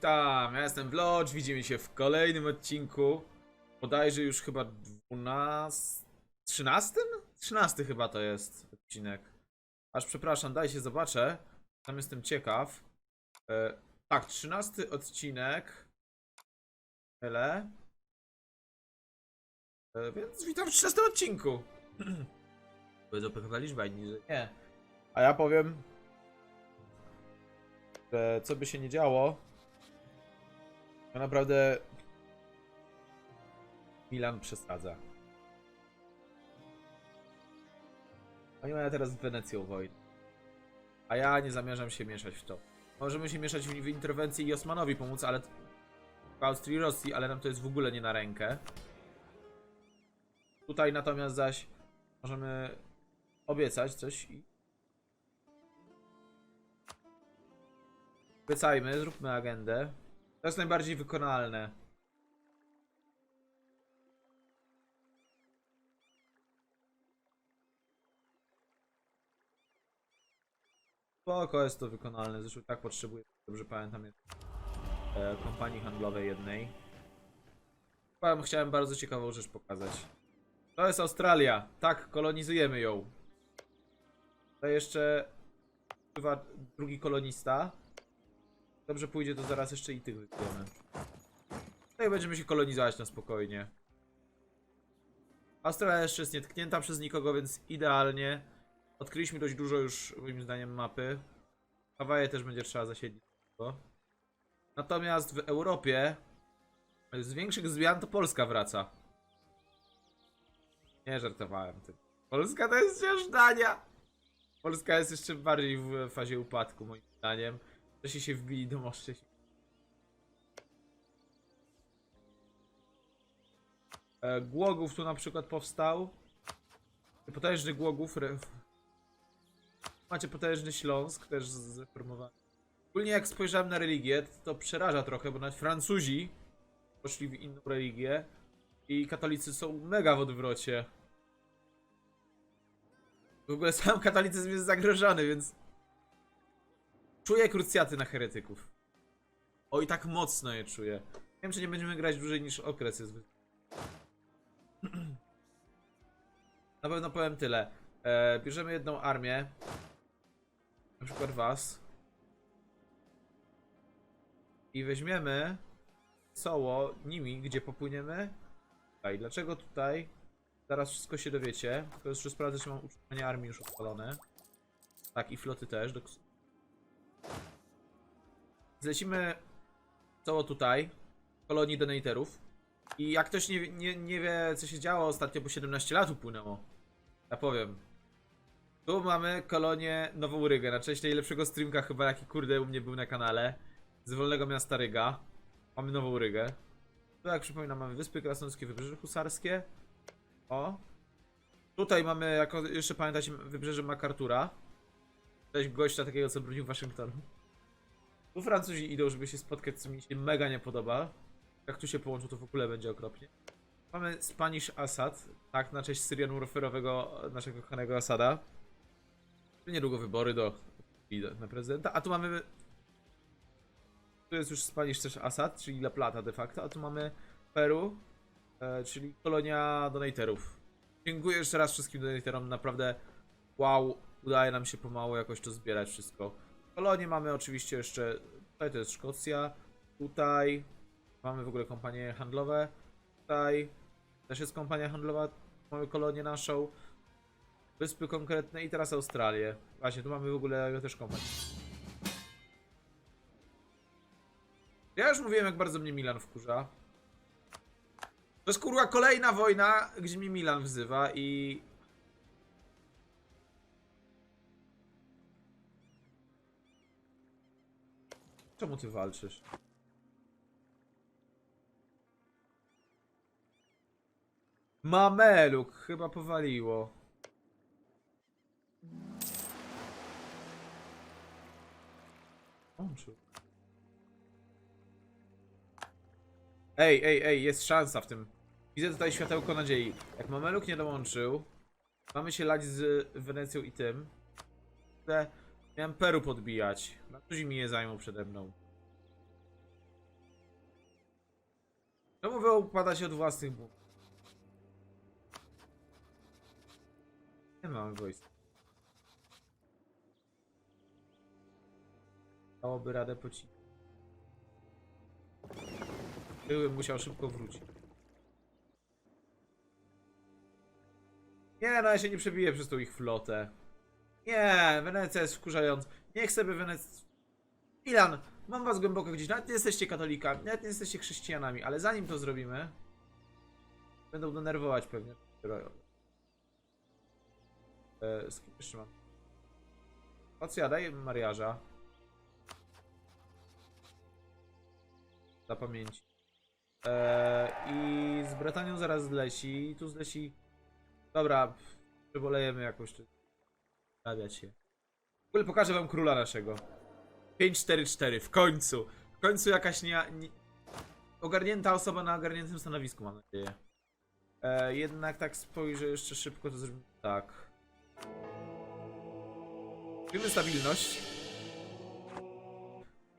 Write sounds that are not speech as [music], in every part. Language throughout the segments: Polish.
Witam, ja jestem Vlodge, widzimy się w kolejnym odcinku. Bodajże już chyba 12... 13? 13 chyba to jest odcinek. Aż przepraszam, daj się zobaczę. Tam jestem ciekaw. E, tak, 13 odcinek. Tyle. E, więc witam w 13 odcinku. [clears throat] Powiedzą pechowa liczba, że nie. A ja powiem, że co by się nie działo, to naprawdę Milan przesadza. Oni mają teraz z Wenecją wojnę. A ja nie zamierzam się mieszać w to. Możemy się mieszać w, w interwencję i Osmanowi pomóc, ale w Austrii i Rosji, ale nam to jest w ogóle nie na rękę. Tutaj natomiast zaś możemy obiecać coś i Obiecajmy, zróbmy agendę. To jest najbardziej wykonalne. Spoko jest to wykonalne, zresztą tak potrzebuję, dobrze pamiętam, e, kompanii handlowej jednej. Chciałem bardzo ciekawą rzecz pokazać. To jest Australia. Tak, kolonizujemy ją. To jeszcze drugi kolonista. Dobrze pójdzie, to zaraz jeszcze i tych. No i będziemy się kolonizować na spokojnie. Australia jeszcze jest nietknięta przez nikogo, więc idealnie. Odkryliśmy dość dużo już, moim zdaniem, mapy. Hawaje też będzie trzeba zasiedlić. Natomiast w Europie z większych zmian to Polska wraca. Nie żartowałem. Polska to jest wciąż Dania. Polska jest jeszcze bardziej w fazie upadku, moim zdaniem. Wcześniej się wbili do moszczy. E, Głogów tu na przykład powstał. Potężny Głogów. Macie potężny Śląsk, też zreformowany. Ogólnie jak spojrzałem na religię, to przeraża trochę, bo nawet Francuzi poszli w inną religię i katolicy są mega w odwrocie. W ogóle sam katolicyzm jest zagrożony, więc Czuję krucjaty na heretyków. Oj, tak mocno je czuję. Nie wiem, czy nie będziemy grać dłużej niż okres jest. [clears throat] Na pewno powiem tyle. E, bierzemy jedną armię. Na przykład was. I weźmiemy Soło nimi, gdzie popłyniemy. Tutaj. Dlaczego tutaj? Zaraz wszystko się dowiecie. Tylko jeszcze sprawdzę, czy mam utrzymanie armii już odpalone. Tak, i floty też. Do... Zlecimy całe tutaj, kolonii donatorów. I jak ktoś nie, nie, nie wie, co się działo ostatnio, bo 17 lat upłynęło. Ja powiem. Tu mamy kolonię Nową Rygę, na cześć najlepszego streamka chyba, jaki kurde u mnie był na kanale. Z wolnego miasta Ryga. Mamy Nową Rygę. Tu jak przypominam, mamy Wyspy Krasnoludzkie, Wybrzeże Husarskie. O. Tutaj mamy, jako jeszcze pamiętacie, Wybrzeże MacArthur'a. Cześć gościa takiego, co bronił Waszyngtonu. Tu Francuzi idą, żeby się spotkać, co mi się mega nie podoba. Jak tu się połączą, to w ogóle będzie okropnie. Mamy Spanish Assad, tak, na cześć Syrian Warfare'owego naszego kochanego Asada. Niedługo wybory do, na prezydenta. A tu mamy... Tu jest już Spanish też Assad, czyli La Plata de facto, a tu mamy Peru, e, czyli kolonia donatorów. Dziękuję jeszcze raz wszystkim donatorom, naprawdę wow, udaje nam się pomału jakoś to zbierać wszystko. Kolonie mamy oczywiście jeszcze, tutaj to jest Szkocja, tutaj mamy w ogóle kompanie handlowe, tutaj też jest kompania handlowa, mamy kolonię naszą, wyspy konkretne i teraz Australię. Właśnie, tu mamy w ogóle też kompanię. Ja już mówiłem jak bardzo mnie Milan wkurza. To jest kurwa kolejna wojna, gdzie mnie Milan wzywa i Czemu ty walczysz? Mameluk, chyba powaliło. Łączył. Ej, ej, ej, jest szansa w tym. Widzę tutaj światełko nadziei. Jak Mameluk nie dołączył, mamy się lać z Wenecją i tym. Te Miałem Peru podbijać. Francuzi mi je zajmą przede mną. Czemu wy upadacie od własnych błędów? Nie mamy wojska. Dałoby radę poci. Były musiał szybko wrócić. Nie, no ja się nie przebiję przez tą ich flotę. Nie, Wenecja jest wkurzająca. Niech sobie Wenecja... Milan, mam was głęboko gdzieś. Nawet nie jesteście katolikami, nawet nie jesteście chrześcijanami, ale zanim to zrobimy, będą denerwować pewnie. E, z kim jeszcze mam? Ocja, daj mariaża. Dla pamięci. E, I z Bretanią zaraz zleci. Tu zleci. Dobra, przebolejemy jakoś. Stawiać się. W ogóle pokażę wam króla naszego. 5-4-4, w końcu. W końcu jakaś nie, nie... Ogarnięta osoba na ogarniętym stanowisku, mam nadzieję. E, jednak tak spojrzę jeszcze szybko, to zrobimy tak. Robimy stabilność.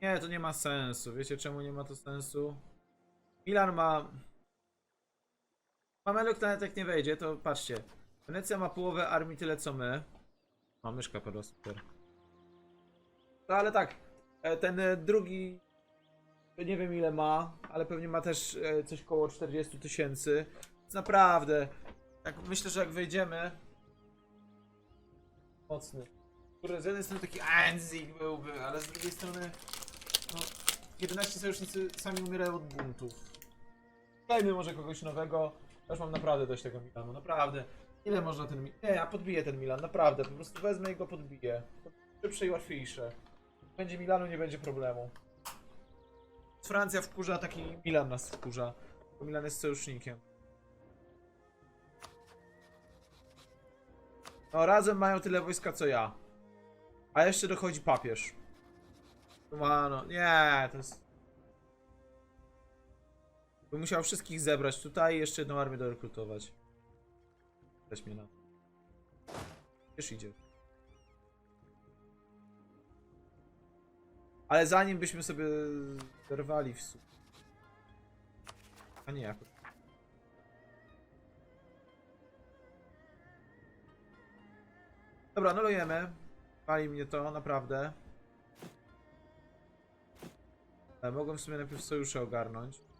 Nie, to nie ma sensu. Wiecie czemu nie ma to sensu? Milan ma... Mameluk nawet jak nie wejdzie, to patrzcie. Wenecja ma połowę armii tyle co my. Ma myszka padła, super. No ale tak, e, ten e, drugi nie wiem ile ma, ale pewnie ma też e, coś koło 40 tysięcy. Naprawdę, tak myślę, że jak wejdziemy mocny. Który z jednej strony taki Anzik byłby, ale z drugiej strony no, 11 sojusznicy sami umierają od buntów. Dajmy może kogoś nowego. Już mam naprawdę dość tego Milanu, naprawdę. Ile można ten Milan? Nie, ja podbiję ten Milan, naprawdę. Po prostu wezmę i go podbiję. Szybsze i łatwiejsze. Będzie Milanu, nie będzie problemu. Francja wkurza, taki Milan nas wkurza. Bo Milan jest sojusznikiem. No, razem mają tyle wojska co ja. A jeszcze dochodzi papież. Mano, nie, to jest... Bym musiał wszystkich zebrać tutaj i jeszcze jedną armię dorekrutować. Weź mnie na. Wiesz idzie. Ale zanim byśmy sobie zerwali w sumie. A nie, jakoś. Dobra, nulujemy. Pali mnie to, naprawdę. E, Mogłem w sumie najpierw sojusze ogarnąć.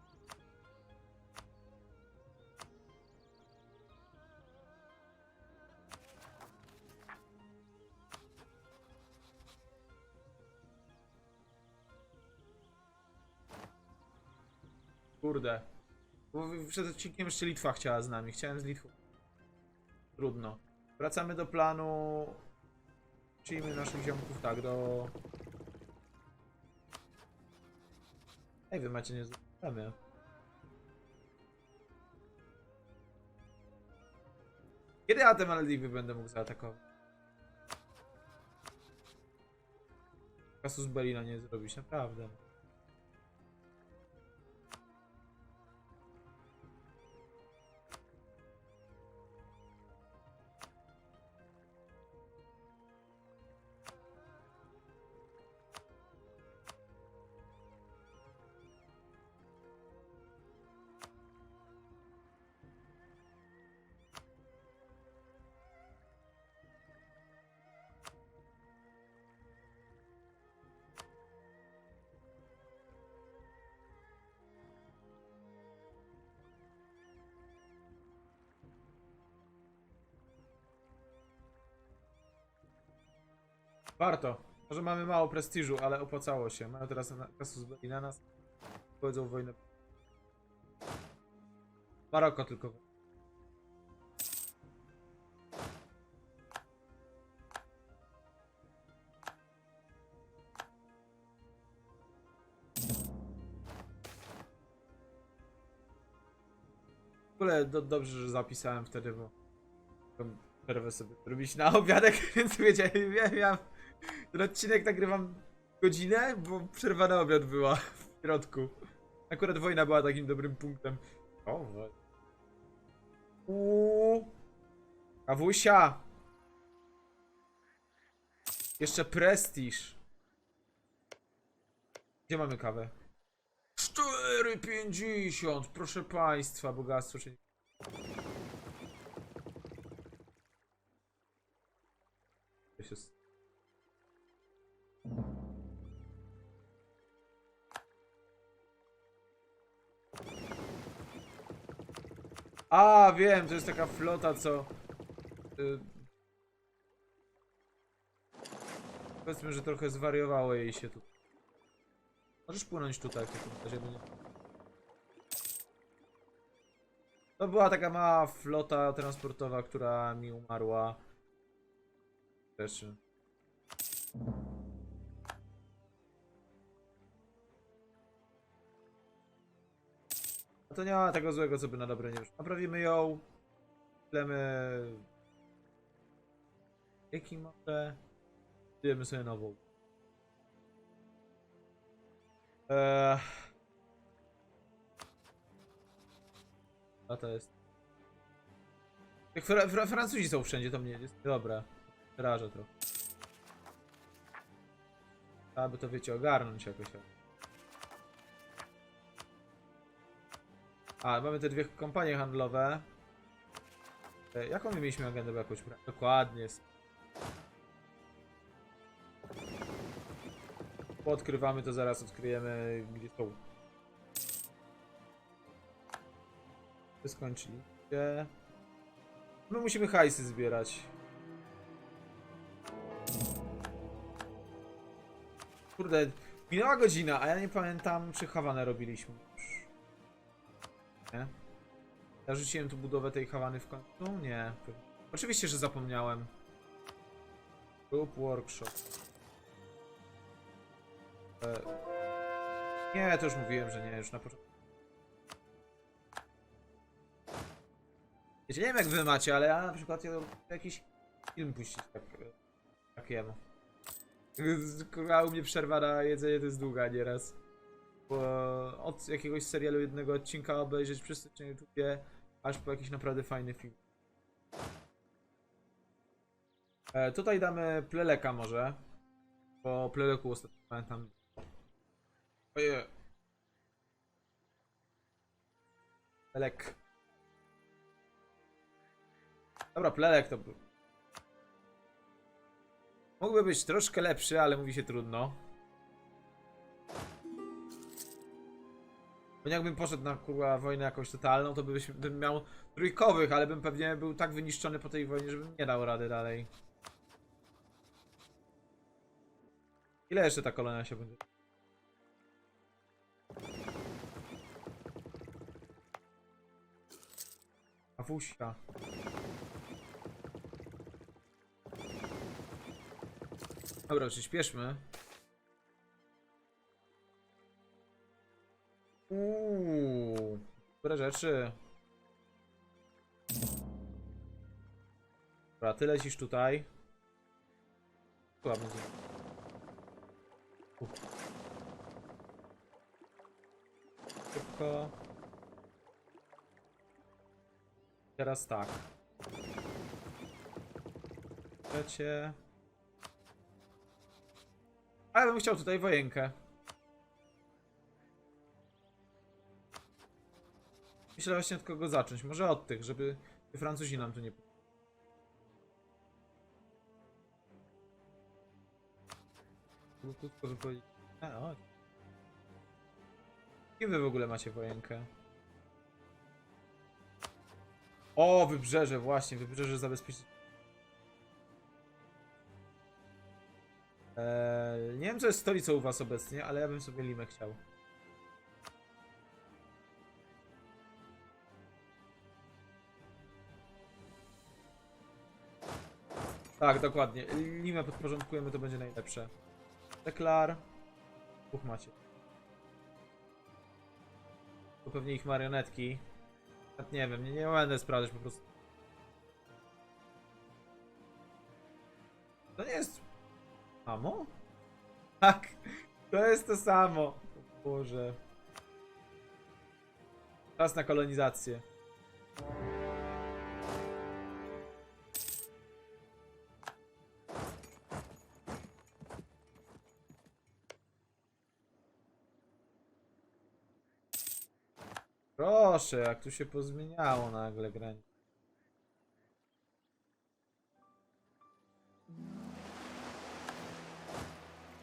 Kurde. Bo przed odcinkiem jeszcze Litwa chciała z nami. Chciałem z Litwą. Trudno. Wracamy do planu. Przyjmy naszych ziomków tak do. Ej, wy macie nie zrozumiemy. Kiedy ja te Malediwy będę mógł zaatakować? Kasus Belina nie zrobić, naprawdę. Warto. Może mamy mało prestiżu, ale opłacało się. Mają teraz Kasus Belli na nas. Powiedzą wojnę. Maroko tylko. W ogóle do, dobrze, że zapisałem wtedy, bo mogłem przerwę sobie robić na obiadek, [laughs] więc wiedziałem, ja ten odcinek nagrywam godzinę, bo przerwa obiad była w środku. Akurat wojna była takim dobrym punktem. O, Uuu. Kawusia! Jeszcze prestiż. Gdzie mamy kawę? 4,50! Proszę państwa, bogactwo czy To się A, wiem, to jest taka flota, co... Y... Powiedzmy, że trochę zwariowało jej się tu. Możesz płynąć tutaj, w razie, bo nie... To była taka mała flota transportowa, która mi umarła. Rzeczy. To nie ma tego złego, co by na dobre nie wyszło. Naprawimy ją. Plemy. Jaki może. Budujemy sobie nową. Eee. A to jest. Jak Fra Fra Francuzi są wszędzie, to mnie jest. Dobra. Rażę trochę. Trzeba by to wiecie ogarnąć jakoś. A, mamy te dwie kompanie handlowe. E, Jaką my mieliśmy agendę bo jakąś? Dokładnie. Odkrywamy to zaraz, odkryjemy gdzie są. Wy skończyliście. My musimy hajsy zbierać. Kurde, minęła godzina, a ja nie pamiętam czy Hawanę robiliśmy. Nie? Tu budowę tej Hawany w końcu? Nie. Oczywiście, że zapomniałem. Group workshop. E... Nie, to już mówiłem, że nie, już na początku. Wiecie, nie wiem jak wy macie, ale ja na przykład ja jakiś film puścić tak, e, takiemu. Kurwa, u mnie przerwa na jedzenie to jest długa nieraz. Bo od jakiegoś serialu jednego odcinka obejrzeć wszyscy na YouTubie, aż po jakiś naprawdę fajny film. E, tutaj damy pleleka może. Bo pleleku ostatnio pamiętam. Oje. Plelek. Dobra, plelek to był. Mógłby być troszkę lepszy, ale mówi się trudno. Bo jakbym poszedł na kurwa wojnę jakąś totalną, to byś, bym miał trójkowych, ale bym pewnie był tak wyniszczony po tej wojnie, żebym nie dał rady dalej. Ile jeszcze ta kolonia się będzie? Awusia. Dobra, przyspieszmy. Uuu, dobre rzeczy. Dobra, ty lecisz tutaj. Chyba będzie. U. Szybko. Teraz tak. Lecie. A ja bym chciał tutaj wojenkę. Myślę właśnie od kogo zacząć. Może od tych, żeby Francuzi nam tu nie... A, o. Kim wy w ogóle macie wojenkę? O, wybrzeże, właśnie, wybrzeże zabezpieczyć. Eee, nie wiem, co jest stolicą u was obecnie, ale ja bym sobie Limę chciał. Tak, dokładnie. Limę podporządkujemy, to będzie najlepsze. Deklar. Uch macie. To pewnie ich marionetki. Nie wiem, nie, nie będę sprawdzać po prostu. To nie jest... Samo? Tak, to jest to samo. O Boże. Czas na kolonizację. Proszę, jak tu się pozmieniało nagle granie.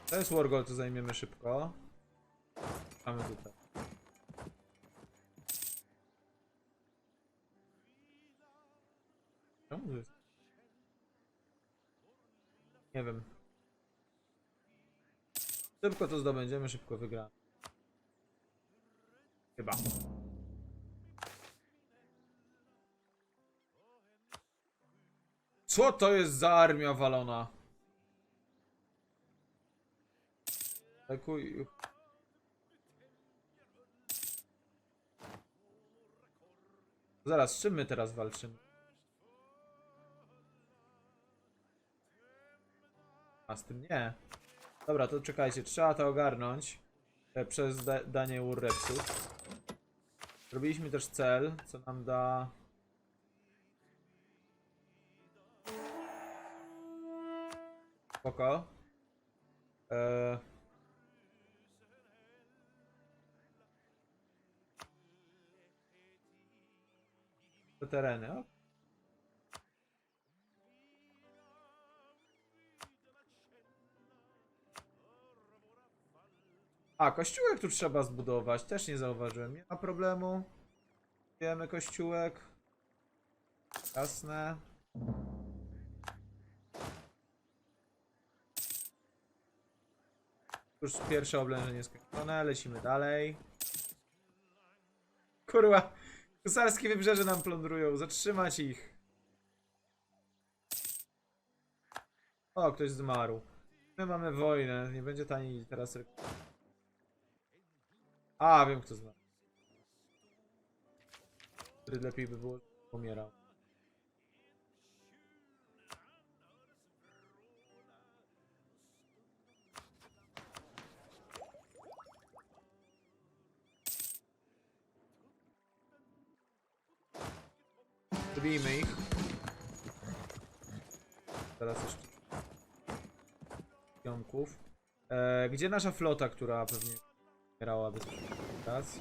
To jest Wargol, to zajmiemy szybko. Mamy tutaj. Czemu tu jest? Nie wiem. Szybko to zdobędziemy, szybko wygramy. Chyba. Co to jest za armia walona? Takuj. Zaraz, z czym my teraz walczymy? A z tym nie. Dobra, to czekajcie, trzeba to ogarnąć e, przez da danie urrepsów. Zrobiliśmy też cel, co nam da... Spoko. Eee... Te tereny, o. A, kościółek tu trzeba zbudować, też nie zauważyłem. Nie ma problemu. Wiemy kościółek. Jasne. Już pierwsze oblężenie skończone, lecimy dalej. Kurwa, husarskie wybrzeże nam plądrują, zatrzymać ich. O, ktoś zmarł. My mamy wojnę, nie będzie tani teraz. A, wiem kto zmarł. Lepiej by było, żeby Zabijmy ich. Teraz jeszcze. Ziomków. E, gdzie nasza flota, która pewnie umierałaby teraz?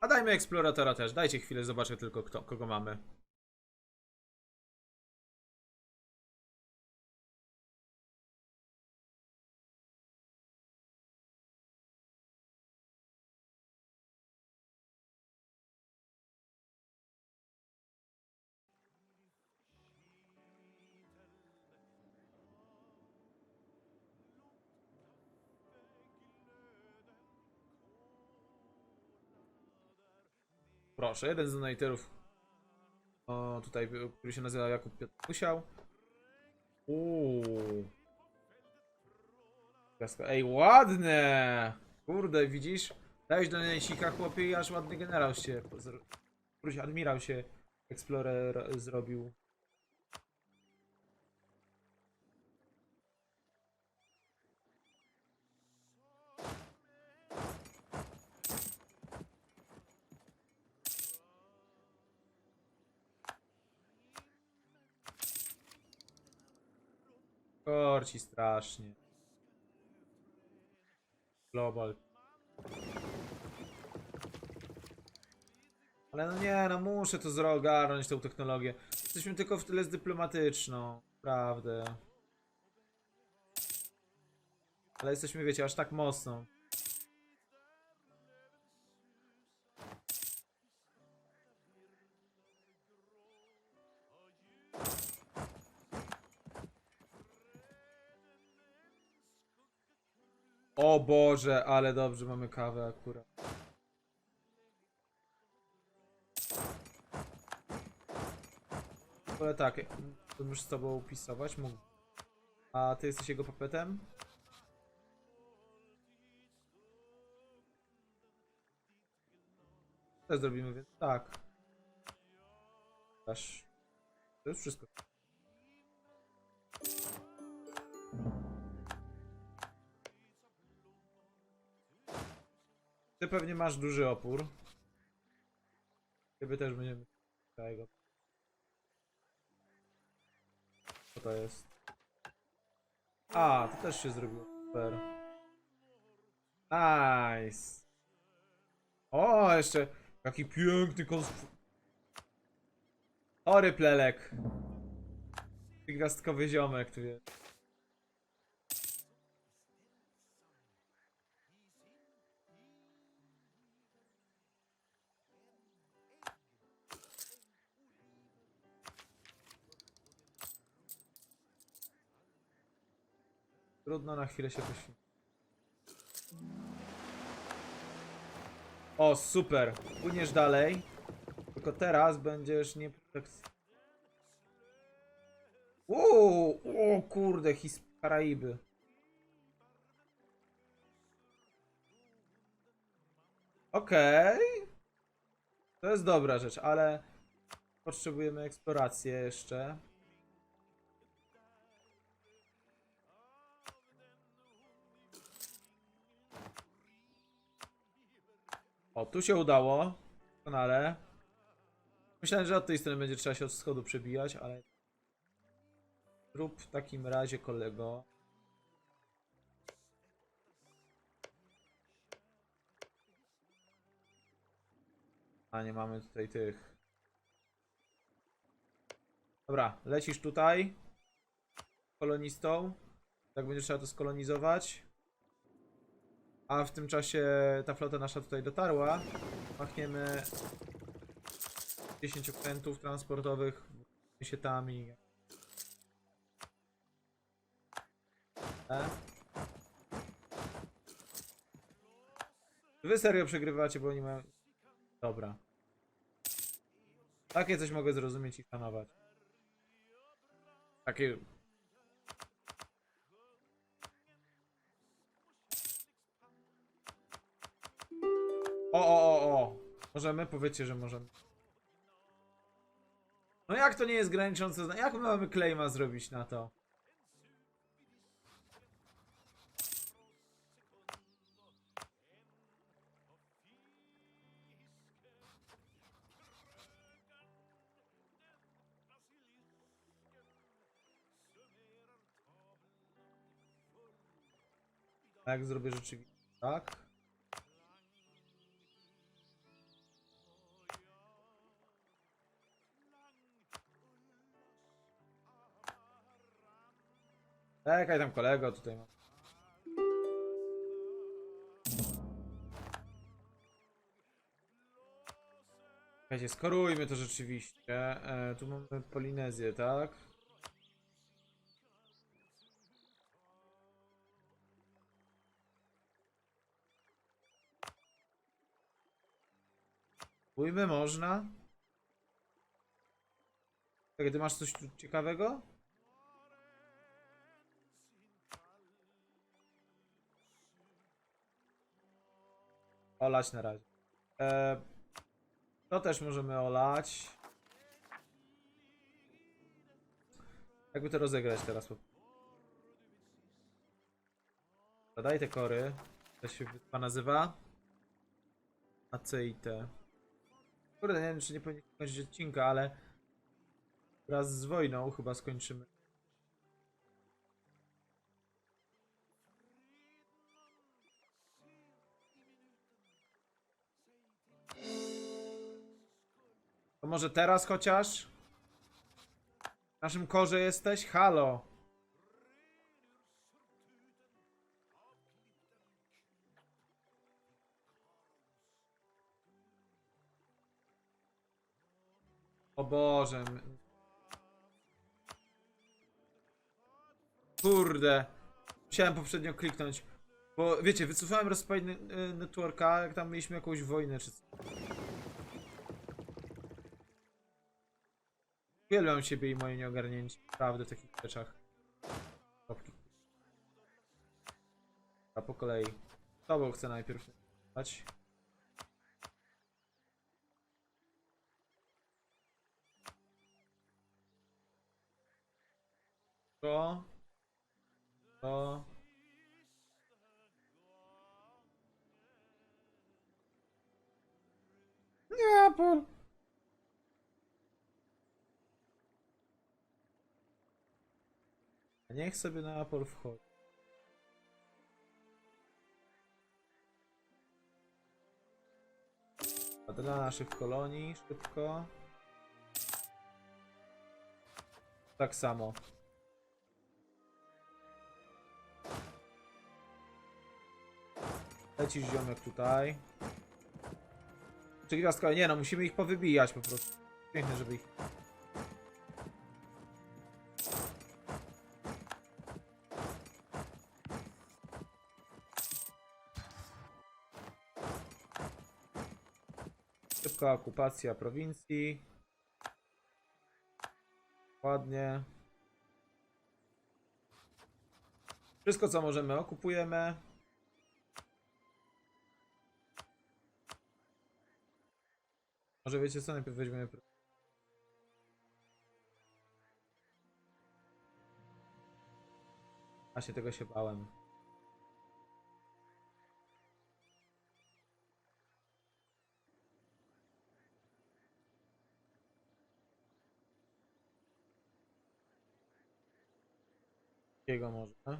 A dajmy eksploratora też. Dajcie chwilę, zobaczę tylko kto, kogo mamy. Proszę, jeden z donatorów. O, tutaj, który się nazywa Jakub Piotr Musiał. Uuu. Ej, ładne! Kurde, widzisz? Dałeś do Nejsika chłopie i aż ładny generał się. admirał się Explorer zrobił. Korci strasznie. Global. Ale no nie, no muszę to zrogarnąć tą technologię. Jesteśmy tylko w tyle z dyplomatyczną. Prawdę. Ale jesteśmy, wiecie, aż tak mocno. O Boże, ale dobrze mamy kawę akurat. Ale tak, bym już z tobą mógł. A ty jesteś jego papetem? Co zrobimy, więc tak. Aż. To już wszystko. Ty pewnie masz duży opór. Ciebie też będziemy. Tego. Co to jest? A, to też się zrobiło. Super. Nice. O, jeszcze jaki piękny konstru... Ory plelek. Gwiazdkowy ziomek tu jest. Trudno na chwilę się poświęcić. O, super. Płyniesz dalej. Tylko teraz będziesz nie... tak- Uuu, o kurde, His Karaiby. Okej. To jest dobra rzecz, ale potrzebujemy eksplorację jeszcze. O, tu się udało. Doskonale. Myślałem, że od tej strony będzie trzeba się od schodu przebijać, ale... Zrób w takim razie, kolego. A, nie mamy tutaj tych. Dobra, lecisz tutaj. Kolonistą. Tak będzie trzeba to skolonizować. A w tym czasie ta flota nasza tutaj dotarła. Machniemy 10 okrętów transportowych sietami. E? Wy serio przegrywacie, bo oni mają... Dobra. Takie coś mogę zrozumieć i szanować. Takie... O, o, o, o. Możemy? Powiedzcie, że możemy. No jak to nie jest graniczące? Jak my mamy claima zrobić na to? A jak zrobię rzeczywiście tak? Czekaj tam kolego, tutaj mam. Czekajcie, skorujmy to rzeczywiście. E, tu mamy Polinezję, tak? Pójmy można. Czekaj, ty masz coś tu ciekawego? Olać na razie. E, to też możemy olać. Jakby to rozegrać teraz? Dodaj te kory. To się wyspa nazywa. ACIT. Kurde, nie wiem czy nie powinien kończyć odcinka, ale wraz z wojną chyba skończymy. To może teraz chociaż? W naszym korze jesteś? Halo! O Boże. Kurde. Musiałem poprzednio kliknąć. Bo wiecie, wycofałem rozpaj ne- networka, jak tam mieliśmy jakąś wojnę czy co. Uwielbiam siebie i moje nieogarnięcie. Prawdę w takich rzeczach. Kropki. A po kolei. Tobą chcę najpierw dać. To. To. Neapol. Niech sobie na Apple wchodzi. A dla naszych kolonii szybko. Tak samo. Lecisz ziomek tutaj. Czy gwiazdka? Nie no, musimy ich powybijać po prostu. Piękne, żeby ich Szybka okupacja prowincji. Ładnie. Wszystko co możemy okupujemy. Może wiecie co, najpierw weźmiemy... Właśnie tego się bałem. Jego może.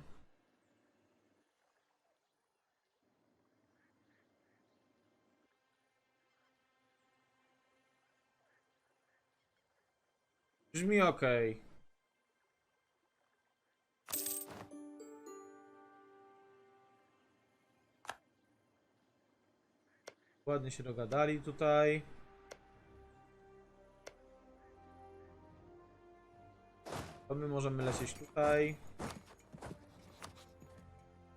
Brzmi ok. Ładnie się dogadali tutaj. To my możemy lecieć tutaj.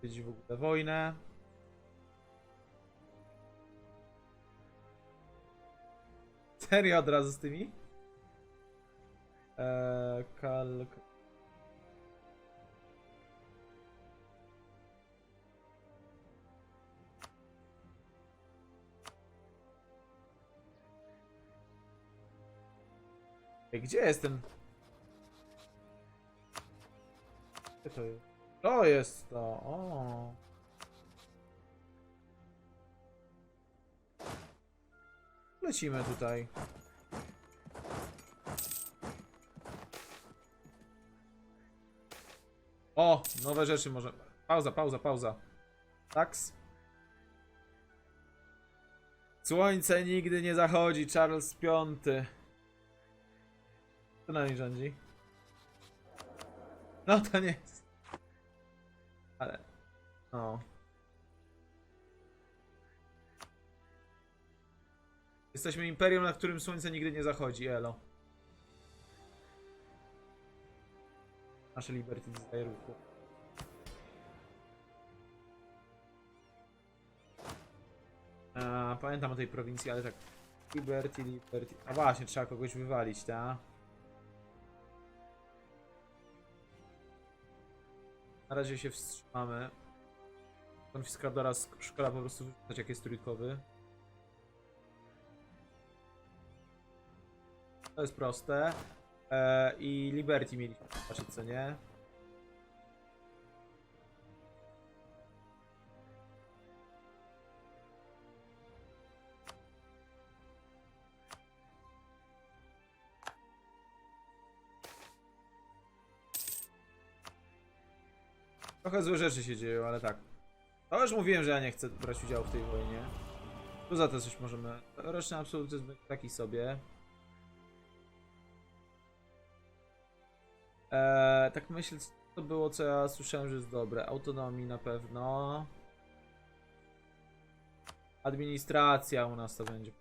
Wiedzieć w ogóle wojnę. Serio od razu z tymi? Eee, kalk... Gdzie jestem? To jest? To jest to, o. Lecimy tutaj. O, nowe rzeczy może. Pauza, pauza, pauza. Taks. Słońce nigdy nie zachodzi, Charles V. Kto nami rządzi? No to nie jest. Ale. No. Jesteśmy imperium, na którym słońce nigdy nie zachodzi, elo. Nasze Liberty Desire. A, pamiętam o tej prowincji, ale tak. Liberty, Liberty. A właśnie, trzeba kogoś wywalić, tak? Na razie się wstrzymamy. Konfiskadora z szkola po prostu wyrzucać jak jest trójkowy. To jest proste. E, I Liberty mieliśmy zobaczyć, co nie? Trochę złe rzeczy się dzieją, ale tak. To już mówiłem, że ja nie chcę brać udziału w tej wojnie. Tu za to coś możemy. Roczny absolutyzm taki sobie. Eee, tak myślę, co to było, co ja słyszałem, że jest dobre. Autonomii na pewno. Administracja u nas to będzie.